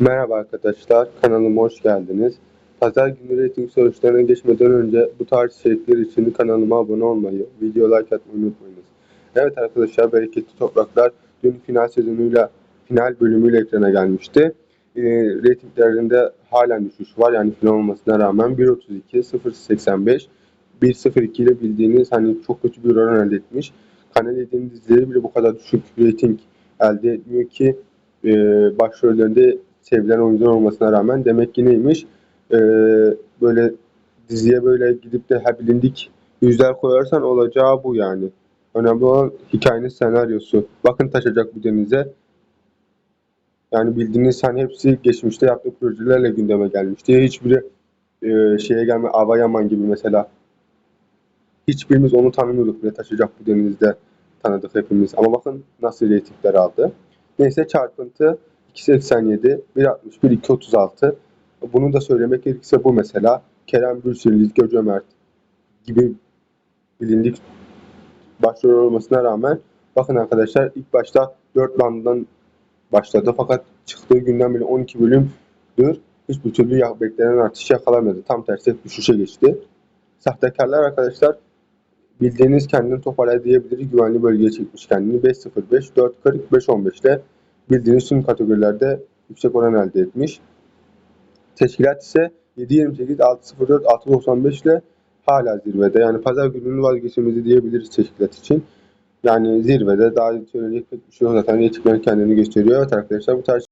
Merhaba arkadaşlar, kanalıma hoş geldiniz. Pazar günü reyting sonuçlarına geçmeden önce bu tarz içerikler için kanalıma abone olmayı, video like atmayı unutmayınız. Evet arkadaşlar, Bereketli Topraklar dün final sezonuyla, final bölümüyle ekrana gelmişti. E, reytinglerinde halen düşüş var yani final olmasına rağmen 1.32, 0.85, 1.02 ile bildiğiniz hani çok kötü bir oran elde etmiş. Kanal 7'nin dizileri bile bu kadar düşük reyting elde etmiyor ki e, başrollerinde sevilen oyuncular olmasına rağmen demek ki neymiş e, böyle diziye böyle gidip de ha bilindik yüzler koyarsan olacağı bu yani. Önemli olan hikayenin senaryosu. Bakın taşacak bu denize. Yani bildiğiniz hani hepsi geçmişte yaptığı projelerle gündeme gelmişti. Hiçbiri e, şeye gelme Ava Yaman gibi mesela. Hiçbirimiz onu tanımıyorduk bile taşıyacak bu denizde tanıdık hepimiz. Ama bakın nasıl reytingler aldı. Neyse çarpıntı 2.87, 1.61, 2.36. Bunu da söylemek gerekirse bu mesela. Kerem Bürsin, Lizge Cömert gibi bilindik başrol olmasına rağmen bakın arkadaşlar ilk başta 4 banddan başladı fakat çıktığı günden beri 12 bölümdür hiçbir türlü beklenen artış yakalamadı. Tam tersi düşüşe geçti. Sahtekarlar arkadaşlar bildiğiniz kendini toparlar diyebiliriz. Güvenli bölgeye çekmiş kendini. 5.05, 4.40, 5.15 ile bildiğiniz tüm kategorilerde yüksek oran elde etmiş. Teşkilat ise 7.28, 6.04, 6.95 ile hala zirvede. Yani pazar gününün vazgeçilmezi diyebiliriz teşkilat için. Yani zirvede daha söyleyecek pek bir şey yok. Zaten reytingler kendini gösteriyor. Evet arkadaşlar bu tarz